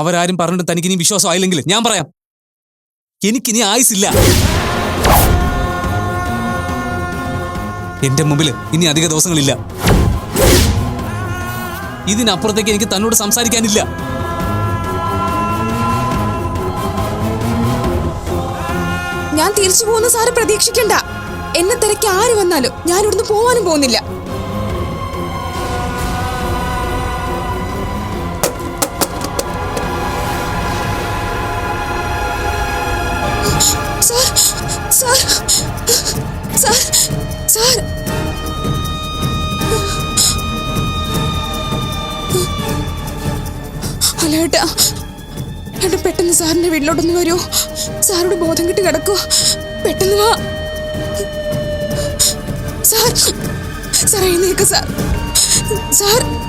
അവരാരും പറഞ്ഞിട്ട് തനിക്ക് ഇനി വിശ്വാസം ആയില്ലെങ്കിൽ ഞാൻ പറയാം. എനിക്കിനി ആയുസില്ല എന്റെ മുമ്പിൽ ഇനി അധിക ദിവസങ്ങളില്ല. ഇതിനപ്പുറത്തേക്ക് എനിക്ക് തന്നോട് സംസാരിക്കാനില്ല. ഞാൻ തിരിച്ചു പോകുന്ന സാറ് പ്രതീക്ഷിക്കണ്ട. എന്നെ തിരക്ക് ആര് വന്നാലും ഞാൻ ഇവിടുന്ന് പോവാനും പോകുന്നില്ല. സാർ. സാർ. സാർ. അലേട്ടാ ഏട്ടാ. പെട്ടെന്ന് സാറിന്റെ വീട്ടിലോട്ടൊന്ന് വരൂ. സാറോട് ബോധം കിട്ടി കിടക്കുക പെട്ടെന്ന് വാ. സാർ. സാർ എഴുന്നേക്ക് സാർ. സാർ.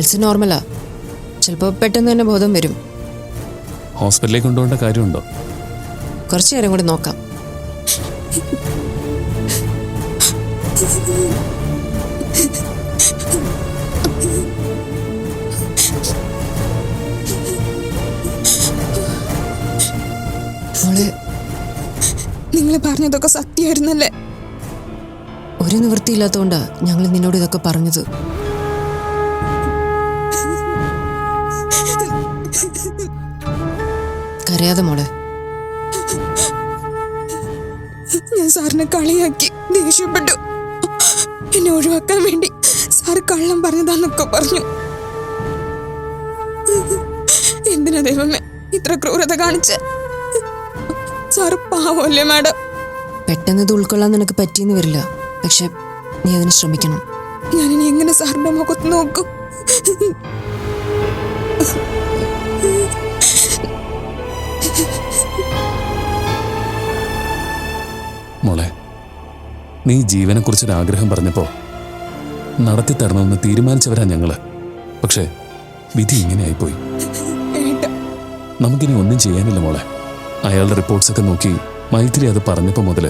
പൾസ് നോർമലാ. ചിലപ്പോൾ പെട്ടെന്ന് തന്നെ ബോധം വരും. ഹോസ്പിറ്റലിലേക്ക് കൊണ്ടുപോകേണ്ട കാര്യമുണ്ടോ? കുറച്ചു നേരം കൂടി നോക്കാം. മോളെ നിങ്ങൾ പറഞ്ഞതൊക്കെ സത്യമായിരുന്നല്ലേ? ഒരു നിവൃത്തിയില്ലാത്തതുകൊണ്ടാണ് ഞങ്ങൾ നിന്നോട് ഇതൊക്കെ പറഞ്ഞത്. കരയാതെ മോളെ. ഞാൻ സാറിനെ കളിയാക്കി ദേഷ്യപ്പെട്ടു. എന്നെ ഒഴിവാക്കാൻ വേണ്ടി സാർ കള്ളം പറഞ്ഞതാന്നൊക്കെ പറഞ്ഞു. എന്തിനാ ദൈവമേ ഇത്ര ക്രൂരത കാണിച്ച്? സാറ് പാവമല്ലേ മാഡം? പെട്ടെന്ന് ഇത് ഉൾക്കൊള്ളാൻ നിനക്ക് പറ്റിയെന്ന് വരില്ല. പക്ഷെ നീ അതിന് ശ്രമിക്കണം. ഞാനിനി എങ്ങനെ സാറിന്റെ മുഖത്ത് നോക്കും? മോളെ നീ ജീവനെക്കുറിച്ചൊരാഗ്രഹം ആഗ്രഹം പറഞ്ഞപ്പോ നടത്തി തരണമെന്ന് തീരുമാനിച്ചവരാ ഞങ്ങൾ. പക്ഷേ വിധി ഇങ്ങനെയായിപ്പോയി. നമുക്കിനി ഒന്നും ചെയ്യാനില്ല മോളെ. അയാളുടെ റിപ്പോർട്ട്സ് ഒക്കെ നോക്കി മൈത്രി അത് പറഞ്ഞപ്പോൾ മുതൽ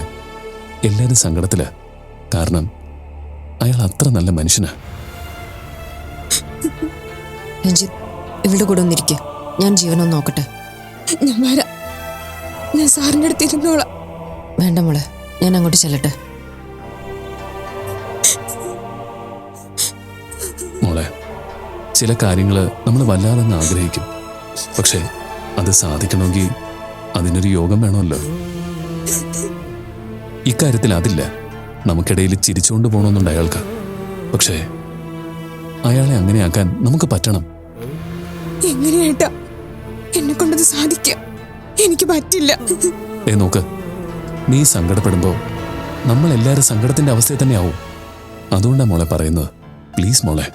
എല്ലാരും സങ്കടത്തിൽ. കാരണം അയാൾ അത്ര നല്ല മനുഷ്യനാ. രഞ്ജിത്ത് ഇവളുടെ കൂടെ ഒന്നിരിക്കെ. ഞാൻ ജീവനൊന്ന് നോക്കട്ടെ. ഞാൻ വരാം. ഞാൻ സാറിന്റെ അടുത്ത് ഇരുന്നോളാം. വേണ്ട മോളെ. ഞാൻ അങ്ങോട്ട് ചെല്ലട്ടെ. മോളെ ചില കാര്യങ്ങൾ നമ്മൾ വല്ലാതെ അങ്ങ് ആഗ്രഹിക്കും. പക്ഷേ അത് സാധിക്കണമെങ്കിൽ അതിനൊരു യോഗം വേണമല്ലോ. ഇക്കാര്യത്തിൽ അതില്ല. നമുക്കിടയിൽ ചിരിച്ചുകൊണ്ട് പോകണമെന്നുണ്ട് അയാൾക്ക്. പക്ഷേ അയാളെ അങ്ങനെയാക്കാൻ നമുക്ക് പറ്റണം. എങ്ങനെയാട്ടാ എന്നെ കൊണ്ടത് സാധിക്കാം. എനിക്ക് പറ്റില്ല. ഏ നോക്ക്. നീ സങ്കടപ്പെടുമ്പോ നമ്മൾ എല്ലാവരും സങ്കടത്തിന്റെ അവസ്ഥയിൽ തന്നെയാവും. അതുകൊണ്ടാണ് അതുകൊണ്ടാ മോളെ പറയുന്നത്. പ്ലീസ് മോളെ.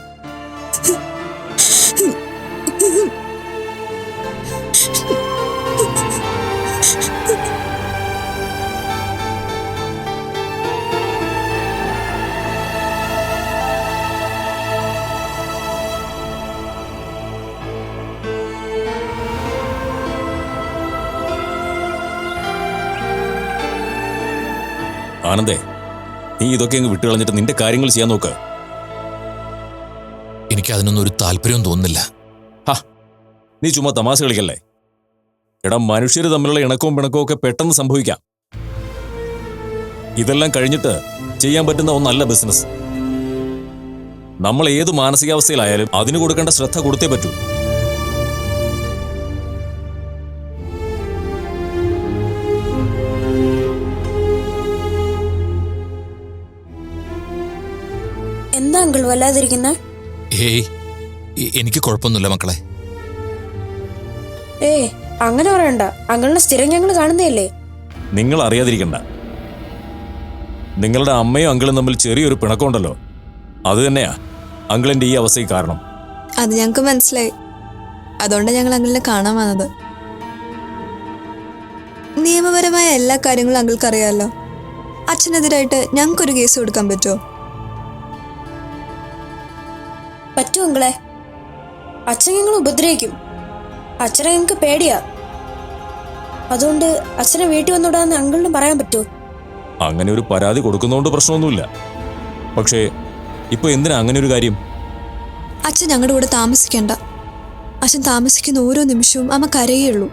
ആനന്ദേ നീ ഇതൊക്കെ അങ്ങ് വിട്ടുകളഞ്ഞിട്ട് നിന്റെ കാര്യങ്ങൾ ചെയ്യാൻ നോക്ക്. എനിക്ക് അതിനൊന്നും ഒരു താല്പര്യവും തോന്നുന്നില്ല. ഹാ നീ ചുമ്മാ തമാശ കളിക്കല്ലേ? എടാ മനുഷ്യർ തമ്മിലുള്ള ഇണക്കവും പിണക്കവും ഒക്കെ പെട്ടെന്ന് സംഭവിക്കാം. ഇതെല്ലാം കഴിഞ്ഞിട്ട് ചെയ്യാൻ പറ്റുന്ന ഒന്നല്ല ബിസിനസ് നമ്മൾ ഏത് മാനസികാവസ്ഥയിലായാലും അതിന് കൊടുക്കേണ്ട ശ്രദ്ധ കൊടുത്തേ പറ്റൂ. വല്ലാതിരിക്കുന്നത് ഏയ് എനിക്ക് കുഴപ്പമൊന്നുമില്ല മക്കളെ. ഏ അങ്ങനെ പറയണ്ട. അങ്ങനെ സ്ഥിരം ഞങ്ങൾ കാണുന്നതല്ലേ? നിങ്ങൾ അറിയാതിരിക്കണ്ട. നിങ്ങളുടെ അമ്മയും അങ്കിളും തമ്മിൽ ചെറിയൊരു പിണക്കമുണ്ടല്ലോ. അത് തന്നെയാ അങ്കിളിന്റെ ഈ അവസ്ഥയ്ക്ക് കാരണം. അത് ഞങ്ങൾക്ക് മനസ്സിലായി. അതുകൊണ്ട് ഞങ്ങൾ അങ്കിളിനെ കാണാൻ വന്നത്. നിയമപരമായ എല്ലാ കാര്യങ്ങളും അങ്കിൾക്ക് അറിയാമല്ലോ അച്ഛനെതിരായിട്ട് ഞങ്ങൾക്കൊരു കേസ് കൊടുക്കാൻ പറ്റുമോ? അങ്കിളെ അച്ഛൻ ഞങ്ങൾ ഉപദ്രവിക്കും. അച്ഛനെ ഞങ്ങൾക്ക് പേടിയാ. അതുകൊണ്ട് അച്ഛനെ വീട്ടിൽ വന്നുവിടാന്ന് അങ്കിളിന് പറയാൻ പറ്റുമോ? അങ്ങനെ ഒരു പരാതി കൊടുക്കുന്നതുകൊണ്ട് പ്രശ്നമൊന്നുമില്ല. പക്ഷേ ഇപ്പൊ എന്തിനാ അങ്ങനെ ഒരു കാര്യം? അച്ഛൻ ഞങ്ങളുടെ കൂടെ താമസിക്കണ്ട. അച്ഛൻ താമസിക്കുന്ന ഓരോ നിമിഷവും അമ്മ കരയുള്ളൂ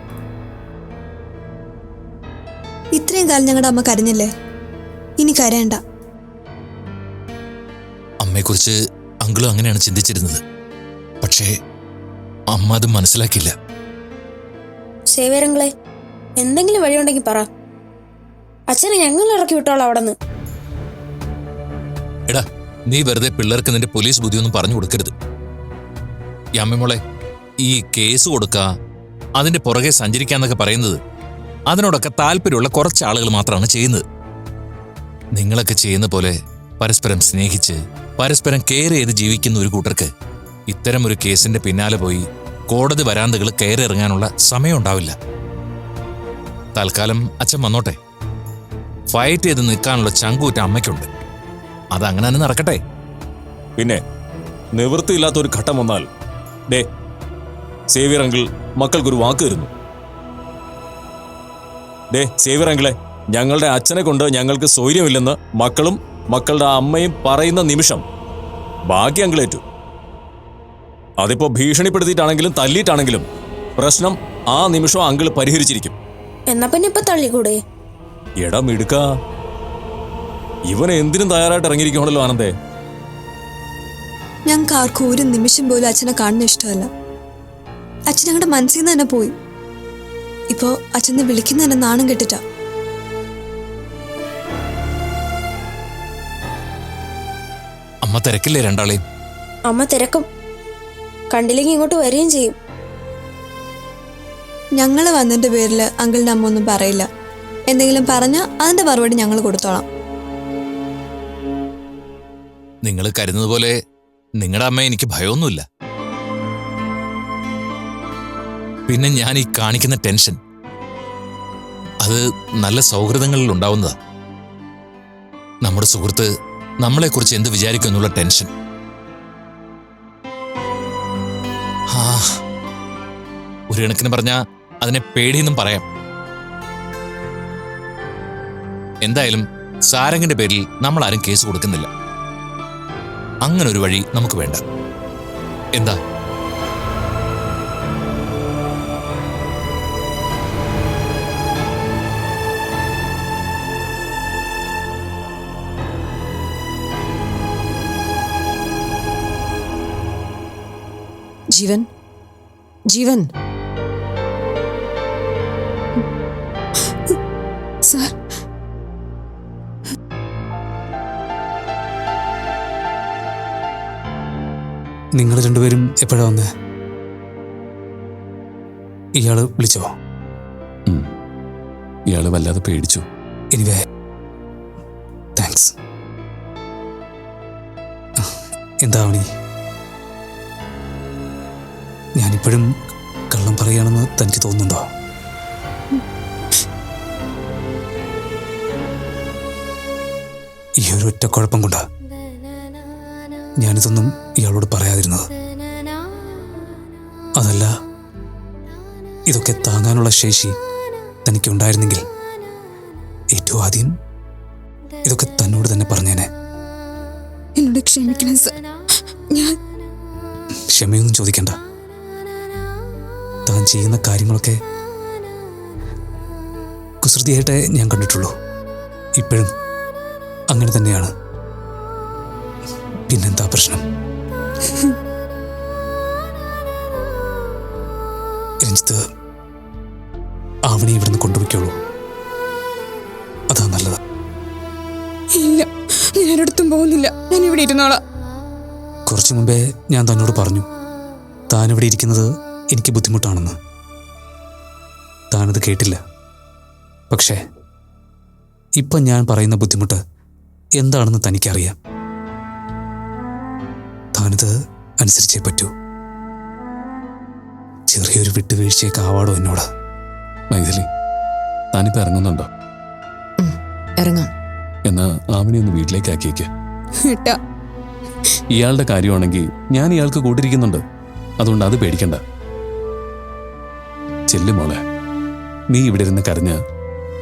ഇത്രയും കാലം ഞങ്ങളുടെ അമ്മ കരഞ്ഞില്ലേ? ഇനി കരയണ്ട. അമ്മയെക്കുറിച്ച് അങ്കിളും അങ്ങനെയാണ് ചിന്തിച്ചിരുന്നത്. പക്ഷേ അമ്മ അത് മനസ്സിലാക്കില്ല സേവരങ്ങളെ എന്തെങ്കിലും വഴിയുണ്ടെങ്കിൽ പറ. അച്ഛനെ ഞങ്ങൾ ഇറക്കി വിട്ടോളാം അവിടെ നിന്ന് എടാ നീ വെറുതെ പിള്ളേർക്ക് നിന്റെ പോലീസ് ബുദ്ധിയൊന്നും പറഞ്ഞു കൊടുക്കരുത്. ഈ അമ്മമോളെ ഈ കേസ് കൊടുക്ക അതിന്റെ പുറകെ സഞ്ചരിക്കാന്നൊക്കെ പറയുന്നത് അതിനോടൊക്കെ താല്പര്യമുള്ള കുറച്ച് ആളുകൾ മാത്രമാണ് ചെയ്യുന്നത്. നിങ്ങളൊക്കെ ചെയ്യുന്ന പോലെ പരസ്പരം സ്നേഹിച്ച് പരസ്പരം കെയർ ചെയ്ത് ജീവിക്കുന്ന ഒരു കൂട്ടർക്ക് ഇത്തരം ഒരു കേസിന്റെ പിന്നാലെ പോയി കോടതി വരാന്തകൾ കയറി ഇറങ്ങാനുള്ള സമയം ഉണ്ടാവില്ല തൽക്കാലം അച്ഛൻ വന്നോട്ടെ. ഫൈറ്റ് ചെയ്ത് നിൽക്കാനുള്ള ചങ്കൂറ്റ അമ്മയ്ക്കുണ്ട്. അതങ്ങനെ തന്നെ നടക്കട്ടെ. പിന്നെ നിവൃത്തിയില്ലാത്ത ഒരു ഘട്ടം വന്നാൽ ഡേ സേവിയർ അങ്കിൾ മക്കൾക്കൊരു വാക്ക് തരുന്നു. ഡേ സേവിയർ അങ്കിളെ ഞങ്ങളുടെ അച്ഛനെ കൊണ്ട് ഞങ്ങൾക്ക് സൗര്യമില്ലെന്ന് മക്കളും മക്കളുടെ അമ്മയും പറയുന്ന നിമിഷം ബാക്കി അങ്കിളേറ്റു അതിപ്പോ ഭീഷണിപ്പെടുത്തിയിട്ടാണെങ്കിലും തല്ലിയിട്ടാണെങ്കിലും പ്രശ്നം ആ നിമിഷം അങ്കിൾ പരിഹരിച്ചിരിക്കും. എന്നാ പിന്നെ ഇപ്പൊ തള്ളിക്കൂടെ? എടാ മിടുക്ക ഇവൻ എന്തിനും തയ്യാറായിട്ട് ഇറങ്ങിയിരിക്കണല്ലോ ആനന്ദേ. ഞങ്ങൾക്ക് ആർക്കും ഒരു നിമിഷം പോലും അച്ഛനെ കാണുന്ന ഇഷ്ടമല്ല. അച്ഛൻ ഞങ്ങളുടെ മനസ്സിൽ നിന്ന് തന്നെ പോയി. ഇപ്പോ അച്ഛനെ വിളിക്കുന്ന തന്നെ നാണം കെട്ടിട്ടാ. അമ്മ തിരക്കില്ലേ രണ്ടാളെയും? അമ്മ തിരക്കും. കണ്ടില്ലെങ്കിൽ ഇങ്ങോട്ട് വരികയും ചെയ്യും. ഞങ്ങൾ വന്നതിന്റെ പേരിൽ അങ്കിളിന്റെ അമ്മ ഒന്നും പറയില്ല. എന്തെങ്കിലും പറഞ്ഞാൽ അതിന്റെ മറുപടി ഞങ്ങൾ കൊടുത്തോളാം. നിങ്ങൾ കരുതുന്നത് പോലെ നിങ്ങളുടെ അമ്മ എനിക്ക് ഭയമൊന്നുമില്ല. പിന്നെ ഞാൻ ഈ കാണിക്കുന്ന ടെൻഷൻ അത് നല്ല സൗഹൃദങ്ങളിൽ ഉണ്ടാവുന്നതാ. നമ്മുടെ സുഹൃത്ത് നമ്മളെക്കുറിച്ച് എന്ത് വിചാരിക്കും എന്നുള്ള ടെൻഷൻ. ആ ഒരു കണക്കിന് പറഞ്ഞാൽ അതിനെ പേടിയെന്നും പറയാം. എന്തായാലും സാരംഗിന്റെ പേരിൽ നമ്മൾ ആരും കേസ് കൊടുക്കുന്നില്ല. അങ്ങനെ ഒരു വഴി നമുക്ക് വേണ്ട. എന്താ? ജീവൻ? ജീവൻ? സാർ. നിങ്ങൾ രണ്ടുപേരും എപ്പോഴാ വന്നേ? ഇയാൾ വിളിച്ചോ. ഇയാൾ വല്ലാതെ പേടിച്ചു. Anyway thanks. എന്താ അവണി? ഞാനിപ്പോഴും കള്ളം പറയുകയാണെന്ന് തനിക്ക് തോന്നുന്നുണ്ടോ? ഈ ഒരു ഒറ്റ കുഴപ്പം കൊണ്ടാ ഞാനിതൊന്നും ഇയാളോട് പറയാതിരുന്നത്. അതല്ല ഇതൊക്കെ താങ്ങാനുള്ള ശേഷി തനിക്കുണ്ടായിരുന്നെങ്കിൽ ഏറ്റവും ആദ്യം ഇതൊക്കെ തന്നോട് തന്നെ പറഞ്ഞേനെ. എന്നോട് ക്ഷമിക്കണം സർ. ഞാൻ ക്ഷമയൊന്നും ചോദിക്കണ്ട. താൻ ചെയ്യുന്ന കാര്യങ്ങളൊക്കെ കുസൃതിയായിട്ടേ ഞാൻ കണ്ടിട്ടുള്ളൂ. ഇപ്പോഴും അങ്ങനെ തന്നെയാണ്. പിന്നെന്താ പ്രശ്നം? രഞ്ജിത്ത് ആവണി ഇവിടുന്ന് കൊണ്ടുപോയിക്കോളൂ. അതാ നല്ലത്. ഇല്ല ഞാനടുത്തും പോകുന്നില്ല. ഞാൻ ഇവിടെ ഇരുന്നോളാം. കുറച്ചു മുമ്പേ ഞാൻ തന്നോട് പറഞ്ഞു. താൻ ഇവിടെ ഇരിക്കുന്നത് എനിക്ക് ബുദ്ധിമുട്ടാണെന്ന്. താനത് കേട്ടില്ല. പക്ഷേ ഇപ്പം ഞാൻ പറയുന്ന ബുദ്ധിമുട്ട് എന്താണെന്ന് തനിക്കറിയാം. താനത് അനുസരിച്ചേ പറ്റൂ. ചെറിയൊരു വിട്ടുവീഴ്ചയൊക്കെ ആവാടോ എന്നോട്. മൈഥിലി താനിപ്പോ ഇറങ്ങുന്നുണ്ടോ? ഇറങ്ങാം. എന്നാ ആമിനെ ഒന്ന് വീട്ടിലേക്ക് ആക്കിയേക്ക് ഇയാളുടെ കാര്യമാണെങ്കിൽ ഞാൻ ഇയാൾക്ക് കൂട്ടിരിക്കുന്നുണ്ട്. അതുകൊണ്ട് അത് പേടിക്കണ്ട. ചെല്ലു മോളെ. നീ ഇവിടെ ഇരുന്ന് കരഞ്ഞ്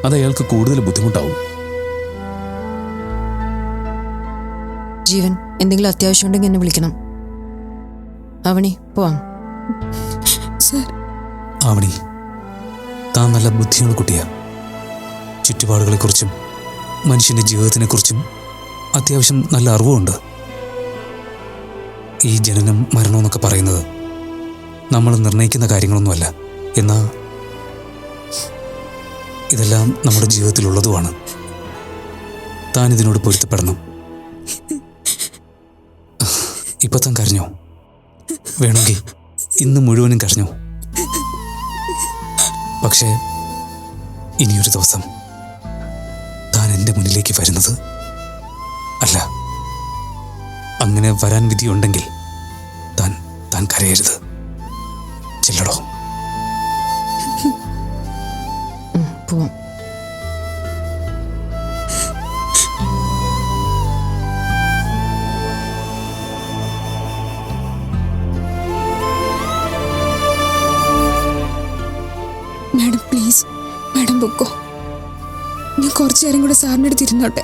അത് അയാൾക്ക് കൂടുതൽ ബുദ്ധിമുട്ടാവും. ജീവൻ എന്തെങ്കിലും അത്യാവശ്യം ഉണ്ടെങ്കിൽ എന്നെ വിളിക്കണം. അവണി പോവാം. സർ. അവണി താൻ നല്ല ബുദ്ധിയുള്ള കുട്ടിയാ. ചുറ്റുപാടുകളെക്കുറിച്ചും മനുഷ്യന്റെ ജീവിതത്തിനെക്കുറിച്ചും അത്യാവശ്യം നല്ല അറിവുമുണ്ട് ഈ ജനനം മരണമെന്നൊക്കെ പറയുന്നത് നമ്മൾ നിർണയിക്കുന്ന കാര്യങ്ങളൊന്നുമല്ല. എന്നാ ഇതെല്ലാം നമ്മുടെ ജീവിതത്തിലുള്ളതുമാണ്. താൻ ഇതിനോട് പൊരുത്തപ്പെടണം. ഇപ്പൊ താൻ കരഞ്ഞോ? വേണമെങ്കിൽ ഇന്ന് മുഴുവനും കരഞ്ഞോ? പക്ഷേ ഇനിയൊരു ദിവസം താൻ എന്റെ മുന്നിലേക്ക് വരുന്നത് അല്ല അങ്ങനെ വരാൻ വിധിയുണ്ടെങ്കിൽ താൻ താൻ കരയരുത്. സാറിന്റെ അടുത്ത് ഇരുന്നോട്ടെ.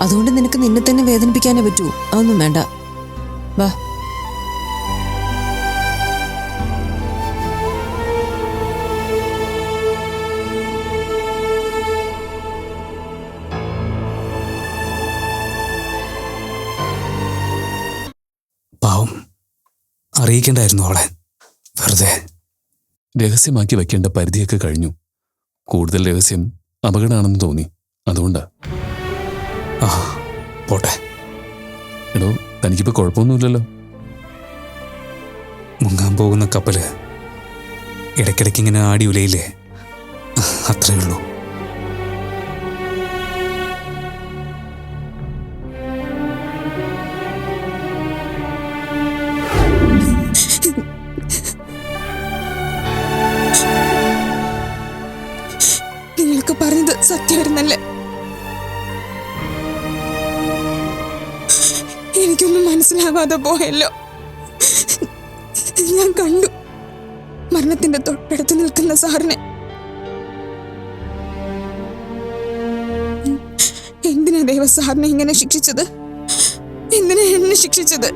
അതുകൊണ്ട് നിനക്ക് നിന്നെ തന്നെ വേദനിപ്പിക്കാനേ പറ്റൂ. അതൊന്നും വേണ്ട. വാ. പാവം. അറിയിക്കേണ്ടായിരുന്നു അവളെ. വെറുതെ. രഹസ്യമാക്കി വെക്കേണ്ട പരിധിയൊക്കെ കഴിഞ്ഞു. കൂടുതൽ രഹസ്യം അപകടമാണെന്ന് തോന്നി. അതുകൊണ്ടാ. ആ പോട്ടെ. എടോ തനിക്കിപ്പോ കുഴപ്പമൊന്നുമില്ലല്ലോ. മുങ്ങാൻ പോകുന്ന കപ്പൽ ഇടയ്ക്കിടയ്ക്ക് ഇങ്ങനെ ആടി ഉലയില്ലേ? അത്രേ ഉള്ളൂ. നിങ്ങൾക്ക് പറഞ്ഞത് സത്യമായിരുന്നല്ലേ? എനിക്കൊന്നും മനസ്സിലാവാതെ പോയല്ലോ. ഞാൻ കണ്ടു. മരണത്തിന്റെ തൊട്ടടുത്ത് നിൽക്കുന്ന സാറിനെ. എന്തിനാ ദൈവ സാറിനെ ഇങ്ങനെ ശിക്ഷിച്ചത്? എന്തിനാ എന്നെ ശിക്ഷിച്ചത്?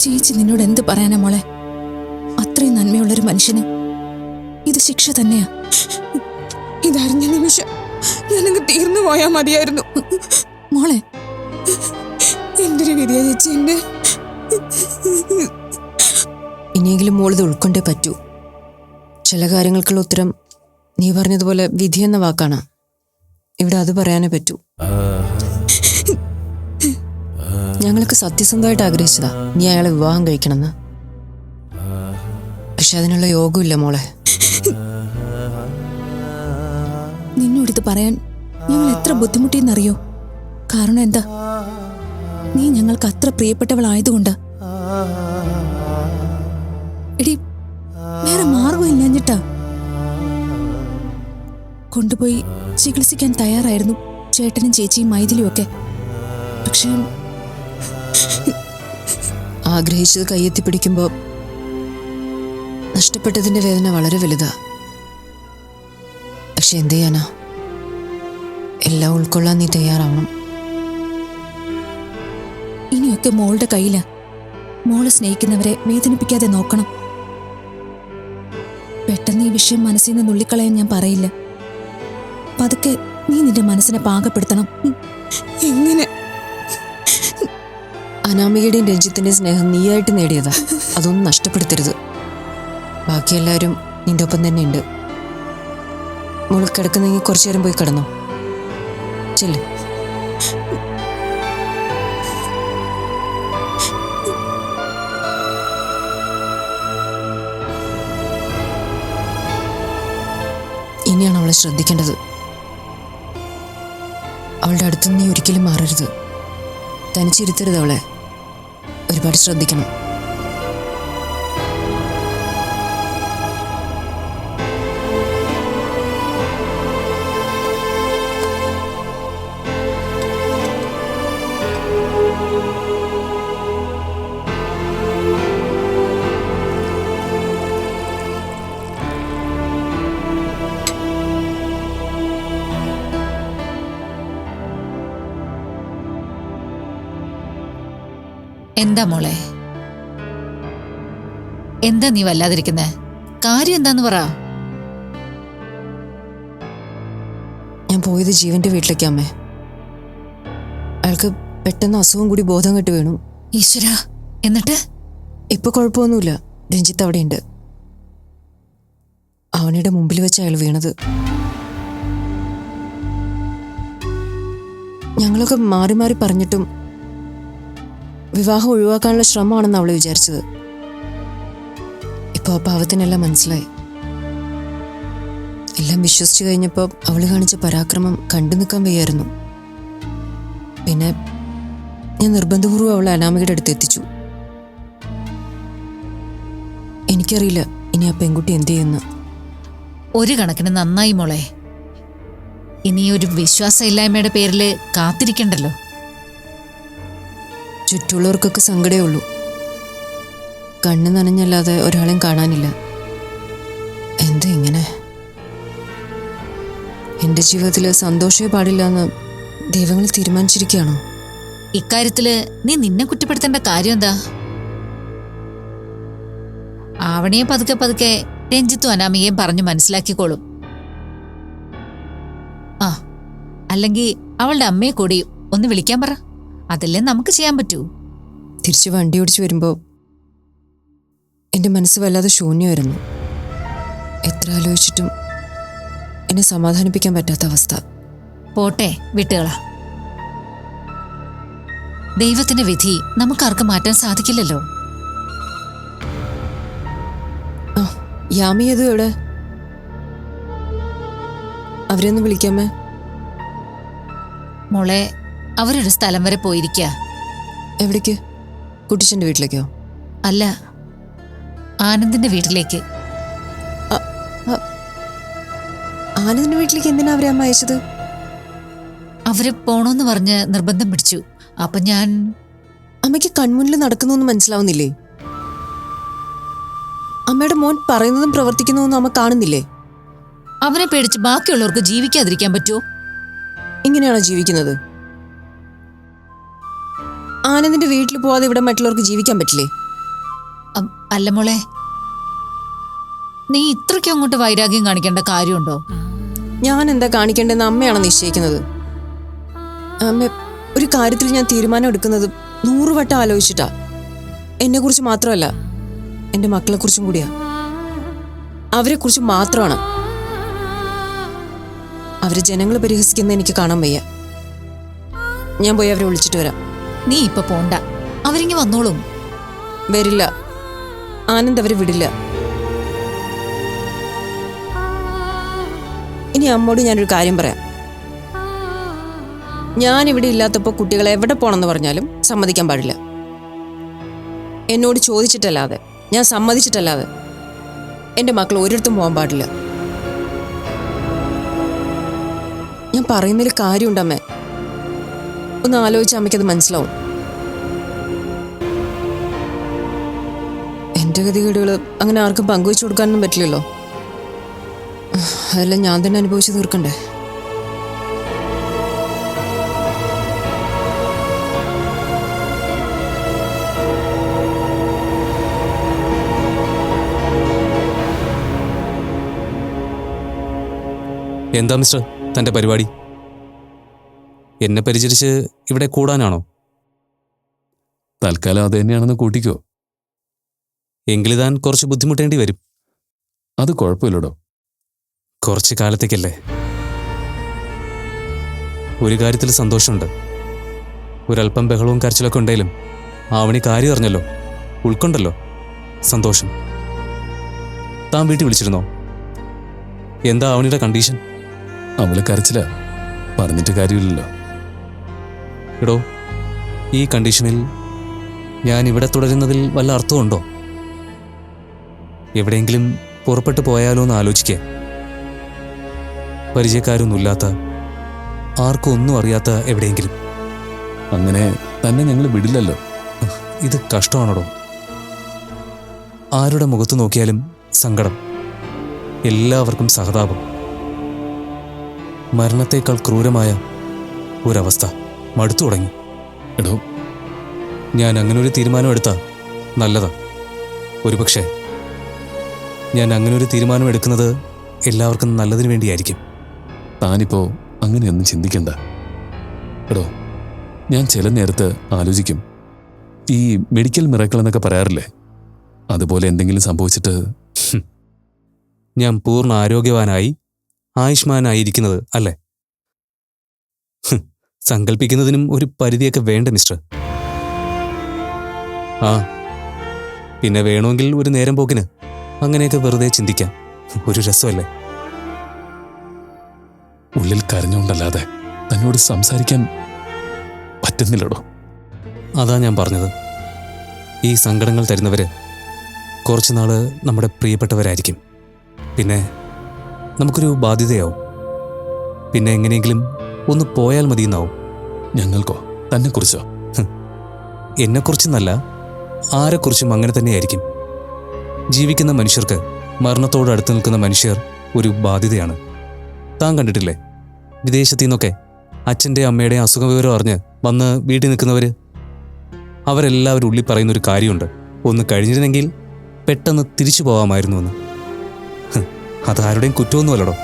ചേച്ചി നിന്നോട് എന്ത് പറയാനാ മോളെ? അത്രയും നന്മയുള്ളൊരു മനുഷ്യന് ഇത് ശിക്ഷ തന്നെയാ. ഇതറിഞ്ഞ നിമിഷം ഞാനങ്ങ് തീർന്നു പോയാൽ മതിയായിരുന്നു. ചേച്ചി എന്റെ ഇനിയെങ്കിലും മോളിത് ഉൾക്കൊണ്ടേ പറ്റൂ. ചില കാര്യങ്ങൾക്കുള്ള ഉത്തരം നീ പറഞ്ഞതുപോലെ വിധി എന്ന വാക്കാണ്. ഇവിടെ അത് പറയാനേ പറ്റൂ. ഞങ്ങൾക്ക് സത്യസന്ധമായിട്ട് ആഗ്രഹിച്ചതാ നീ അയാളെ വിവാഹം കഴിക്കണമെന്ന്. പക്ഷെ അതിനുള്ള യോഗമില്ല മോളെ. നിന്നോടിത് പറയാൻ ഞങ്ങൾ എത്ര ബുദ്ധിമുട്ടിയെന്നറിയോ? കാരണം എന്താ? നീ ഞങ്ങൾക്ക് അത്ര പ്രിയപ്പെട്ടവളായതുകൊണ്ട്. എടി വേറെ മാർഗമില്ലാഞ്ഞിട്ടാ കൊണ്ടുപോയി ചികിത്സിക്കാൻ തയ്യാറായിരുന്നു ചേട്ടനും ചേച്ചിയും മൈഥിലിയും ഒക്കെ. പക്ഷേ ആഗ്രഹിച്ചത് കയ്യെത്തി പിടിക്കുമ്പോൾ നഷ്ടപ്പെട്ടതിന്റെ വേദന വളരെ വലുതാ. പക്ഷെ എന്ത് ചെയ്യാനാ? എല്ലാം ഉൾക്കൊള്ളാൻ നീ തയ്യാറാവണം. ഇനിയൊക്കെ മോളുടെ കയ്യിൽ. മോൾ സ്നേഹിക്കുന്നവരെ വേദനിപ്പിക്കാതെ നോക്കണം. പെട്ടെന്ന് ഈ വിഷയം മനസ്സിൽ നിന്ന് നുള്ളിക്കളയാൻ ഞാൻ പറയില്ല. പതുക്കെ നീ നിന്റെ മനസ്സിനെ പാകപ്പെടുത്തണം. എങ്ങനെ? അനാമികയുടെയും രഞ്ജിത്തിന്റെയും സ്നേഹം നീയായിട്ട് നേടിയതാ. അതൊന്നും നഷ്ടപ്പെടുത്തരുത്. ബാക്കി എല്ലാവരും നിന്റെ ഒപ്പം തന്നെ ഉണ്ട് മുളക്കിടക്കുന്നെങ്കിൽ കുറച്ചു നേരം പോയി കിടന്നു. ചെല്ലു. ഇനിയാണ് അവളെ ശ്രദ്ധിക്കേണ്ടത്. അവളുടെ അടുത്ത് നീ ഒരിക്കലും മാറരുത്. തനിച്ചിരുത്തരുത് അവളെ. ഒരുപാട് ശ്രദ്ധിക്കണം. എന്താ മോളെ? എന്താ നീ വല്ലാതിരിക്കുന്നേ? കാര്യം എന്താന്ന് പറ. ഞാൻ പോയത് ജീവന്റെ വീട്ടിലേക്ക് അമ്മേ. അയാൾക്ക് പെട്ടെന്ന് അസുഖം കൂടി ബോധം കെട്ട് വീണു. ഈശ്വര എന്നിട്ട്? ഇപ്പൊ കുഴപ്പമൊന്നുമില്ല. രഞ്ജിത്ത് അവിടെയുണ്ട്. അവനുടെ മുമ്പിൽ വെച്ച് അയാൾ വീണത്. ഞങ്ങളൊക്കെ മാറി മാറി പറഞ്ഞിട്ടും വിവാഹം ഒഴിവാക്കാനുള്ള ശ്രമമാണെന്ന് അവൾ വിചാരിച്ചത്. ഇപ്പോൾ പാവത്തിനെല്ലാം മനസ്സിലായി. എല്ലാം വിശ്വസിച്ചു കഴിഞ്ഞപ്പോൾ അവൾ കാണിച്ച പരാക്രമം കണ്ടു നിൽക്കാൻ വയ്യായിരുന്നു. പിന്നെ ഞാൻ നിർബന്ധപൂർവം അവളെ അനാമികയുടെ അടുത്ത് എത്തിച്ചു. എനിക്കറിയില്ല ഇനി ആ പെൺകുട്ടി എന്ത് ചെയ്യുന്നു. ഒരു കണക്കിന് നന്നായി മോളെ. ഇനി ഒരു വിശ്വാസമില്ലായ്മയുടെ പേരിൽ കാത്തിരിക്കണ്ടല്ലോ. ചുറ്റുള്ളവർക്കൊക്കെ സങ്കടമേ ഉള്ളൂ കണ്ണ് നനഞ്ഞല്ലാതെ ഒരാളെയും കാണാനില്ല. എന്താ ഇങ്ങനെ? എന്റെ ജീവിതത്തിൽ സന്തോഷമേ പാടില്ല എന്ന് ദൈവങ്ങൾ തീരുമാനിച്ചിരിക്കുകയാണോ? ഇക്കാര്യത്തിൽ നീ നിന്നെ കുറ്റപ്പെടുത്തേണ്ട കാര്യം എന്താ ആവണിയെ പതുക്കെ പതുക്കെ രഞ്ജിത്തും അനാമികയും പറഞ്ഞു മനസ്സിലാക്കിക്കോളും. ആ അല്ലെങ്കിൽ അവളുടെ അമ്മയെ കൂടി ഒന്ന് വിളിക്കാൻ പറ. അതല്ലേ നമുക്ക് ചെയ്യാൻ പറ്റൂ? തിരിച്ച് വണ്ടി ഓടിച്ചു വരുമ്പോൾ എന്റെ മനസ്സ് വല്ലാതെ ശൂന്യമായിരുന്നു. എത്ര ആലോചിച്ചിട്ടും എന്നെ സമാധാനിപ്പിക്കാൻ പറ്റാത്ത അവസ്ഥ. പോട്ടെ വിട്ടുകള. ദൈവത്തിന്റെ വിധി നമുക്കാർക്കും മാറ്റാൻ സാധിക്കില്ലല്ലോ? യാമിയത് യാമി ഏത് എവിടെ അവരെ ഒന്ന് വിളിക്കാമേ? മോളെ അവരൊരു സ്ഥലം വരെ പോയിരിക്കുക എവിടേക്ക്? കുട്ടിച്ചന്റെ വീട്ടിലേക്കോ? അല്ല ആനന്ദിന്റെ വീട്ടിലേക്ക്. ആനന്ദിന്റെ വീട്ടിലേക്ക് എന്തിനാ അവരെ അമ്മ അയച്ചത്? അവർ പോണോന്ന് പറഞ്ഞ് നിർബന്ധം പിടിച്ചു. അപ്പൊ ഞാൻ അമ്മയ്ക്ക് കൺമുന്നിൽ നടക്കുന്നൊന്നും മനസ്സിലാവുന്നില്ലേ? അമ്മയുടെ മോൻ പറയുന്നതും പ്രവർത്തിക്കുന്നതും അമ്മ കാണുന്നില്ലേ? അവനെ പേടിച്ച് ബാക്കിയുള്ളവർക്ക് ജീവിക്കാതിരിക്കാൻ പറ്റുമോ ഇങ്ങനെയാണോ ജീവിക്കുന്നത്? ആനന്ദിന്റെ വീട്ടിൽ പോവാതെ ഇവിടെ മറ്റുള്ളവർക്ക് ജീവിക്കാൻ പറ്റില്ലേ? അല്ല മോളെ. നീ ഇത്രയ്ക്ക് അങ്ങോട്ട് വൈരാഗ്യം കാണിക്കേണ്ട കാര്യമുണ്ടോ? ഞാൻ എന്താ കാണിക്കേണ്ടെന്ന് അമ്മയാണ് നിശ്ചയിക്കുന്നത്? അമ്മ ഒരു കാര്യത്തിൽ ഞാൻ തീരുമാനം എടുക്കുന്നത് നൂറുവട്ടം ആലോചിച്ചിട്ടാ. എന്നെ കുറിച്ച് മാത്രമല്ല എന്റെ മക്കളെ കുറിച്ചും കൂടിയാ. അവരെ കുറിച്ച് മാത്രമാണ്. അവരെ ജനങ്ങൾ പരിഹസിക്കുന്ന എനിക്ക് കാണാൻ വയ്യ. ഞാൻ പോയി അവരെ വിളിച്ചിട്ട് വരാം. നീ ഇപ്പൊ പോണ്ട. അവരിങ്ങി വന്നോളും. വരില്ല. ആനന്ദ് അവരെ വിടില്ല. ഇനി അമ്മോട് ഞാനൊരു കാര്യം പറയാം. ഞാൻ ഇവിടെ ഇല്ലാത്തപ്പോൾ കുട്ടികളെ എവിടെ പോണെന്ന് പറഞ്ഞാലും സമ്മതിക്കാൻ പാടില്ല. എന്നോട് ചോദിച്ചിട്ടല്ലാതെ ഞാൻ സമ്മതിച്ചിട്ടല്ലാതെ എന്റെ മക്കൾ ഒരിടത്തും പോകാൻ പാടില്ല. ഞാൻ പറയുന്നതിൽ കാര്യമുണ്ടമ്മേ. ഒന്ന് ആലോചിച്ച് അമ്മയ്ക്കത് മനസ്സിലാവും. എന്റെ ഗതികേടുകൾ അങ്ങനെ ആർക്കും പങ്കുവെച്ചു കൊടുക്കാനൊന്നും പറ്റില്ലല്ലോ. അതെല്ലാം ഞാൻ തന്നെ അനുഭവിച്ചു തീർക്കണ്ടേ? എന്താ മിസ്റ്റർ? തന്റെ പരിപാടി? എന്നെ പരിചരിച്ച് ഇവിടെ കൂടാനാണോ? തൽക്കാലം അത് തന്നെയാണെന്ന് കൂട്ടിക്കോ. എങ്കിലിതാൻ കുറച്ച് ബുദ്ധിമുട്ടേണ്ടി വരും. അത് കുഴപ്പമില്ലടോ. കുറച്ച് കാലത്തേക്കല്ലേ. ഒരു കാര്യത്തിൽ സന്തോഷമുണ്ട്. ഒരല്പം ബഹളവും കരച്ചിലൊക്കെ ഉണ്ടെങ്കിലും ആവണി കാര്യം അറിഞ്ഞല്ലോ. ഉൾക്കൊണ്ടല്ലോ. സന്തോഷം. താൻ വീട്ടിൽ വിളിച്ചിരുന്നോ? എന്താ ആവണിയുടെ കണ്ടീഷൻ? അവൾ കരച്ചില്ല പറഞ്ഞിട്ട് കാര്യമില്ലല്ലോ. എടോ ഈ കണ്ടീഷനിൽ ഞാൻ ഇവിടെ തുടരുന്നതിൽ വല്ല അർത്ഥമുണ്ടോ എവിടെയെങ്കിലും പുറപ്പെട്ടു പോയാലോ എന്ന് ആലോചിക്കേ. പരിചയക്കാരൊന്നുമില്ലാത്ത ആർക്കും ഒന്നും അറിയാത്ത എവിടെയെങ്കിലും. അങ്ങനെ തന്നെ ഞങ്ങൾ വിടില്ലല്ലോ. ഇത് കഷ്ടമാണോ ആരുടെ മുഖത്ത് നോക്കിയാലും സങ്കടം. എല്ലാവർക്കും സഹതാപം. മരണത്തേക്കാൾ ക്രൂരമായ ഒരവസ്ഥ. മടുത്തു തുടങ്ങി. എടോ ഞാൻ അങ്ങനെ ഒരു തീരുമാനം എടുത്താ നല്ലതാ. ഒരുപക്ഷെ ഞാൻ അങ്ങനെ ഒരു തീരുമാനം എടുക്കുന്നത് എല്ലാവർക്കും നല്ലതിന് വേണ്ടിയായിരിക്കും. താനിപ്പോ അങ്ങനെയൊന്നും ചിന്തിക്കണ്ട. എടോ ഞാൻ ചില നേരത്ത് ആലോചിക്കും. ഈ മെഡിക്കൽ മിറക്കൾ എന്നൊക്കെ പറയാറില്ലേ? അതുപോലെ എന്തെങ്കിലും സംഭവിച്ചിട്ട് ഞാൻ പൂർണ ആരോഗ്യവാനായി ആയുഷ്മാനായിരിക്കുന്നത് അല്ലേ? സങ്കല്പിക്കുന്നതിനും ഒരു പരിധിയൊക്കെ വേണ്ട മിസ്റ്റർ. ആ പിന്നെ വേണമെങ്കിൽ ഒരു നേരം പോക്കിന്. അങ്ങനെയൊക്കെ വെറുതെ ചിന്തിക്കാം. ഒരു രസമല്ലേ? ഉള്ളിൽ കരഞ്ഞുകൊണ്ടല്ലാതെ തന്നോട് സംസാരിക്കാൻ പറ്റുന്നില്ലടോ. അതാ ഞാൻ പറഞ്ഞത്. ഈ സങ്കടങ്ങൾ തരുന്നവര് കുറച്ച് നാൾ നമ്മുടെ പ്രിയപ്പെട്ടവരായിരിക്കും. പിന്നെ നമുക്കൊരു ബാധ്യതയാവും. പിന്നെ എങ്ങനെയെങ്കിലും ഒന്ന് പോയാൽ മതിയെന്നാവും. ഞങ്ങൾക്കോ? തന്നെ തന്നെക്കുറിച്ചോ എന്നെക്കുറിച്ചെന്നല്ല ആരെക്കുറിച്ചും അങ്ങനെ തന്നെയായിരിക്കും. ജീവിക്കുന്ന മനുഷ്യർക്ക് മരണത്തോട് അടുത്ത് നിൽക്കുന്ന മനുഷ്യർ ഒരു ബാധ്യതയാണ്. താൻ കണ്ടിട്ടില്ലേ? വിദേശത്തു നിന്നൊക്കെ അച്ഛന്റെ അമ്മയുടെ അസുഖ വിവരം അറിഞ്ഞ് വന്ന് വീട്ടിൽ നിൽക്കുന്നവർ അവരെല്ലാവരും ഉള്ളി പറയുന്ന ഒരു കാര്യമുണ്ട്. ഒന്ന് കഴിഞ്ഞിരുന്നെങ്കിൽ പെട്ടെന്ന് തിരിച്ചു പോകാമായിരുന്നു എന്ന് അതാരുടെയും കുറ്റമൊന്നുമല്ലടോ.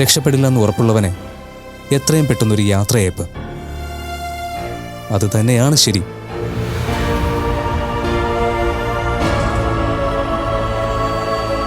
രക്ഷപ്പെടില്ല എന്ന് ഉറപ്പുള്ളവനെ എത്രയും പെട്ടെന്നൊരു യാത്രയയപ്പ്. അത് തന്നെയാണ് ശരി.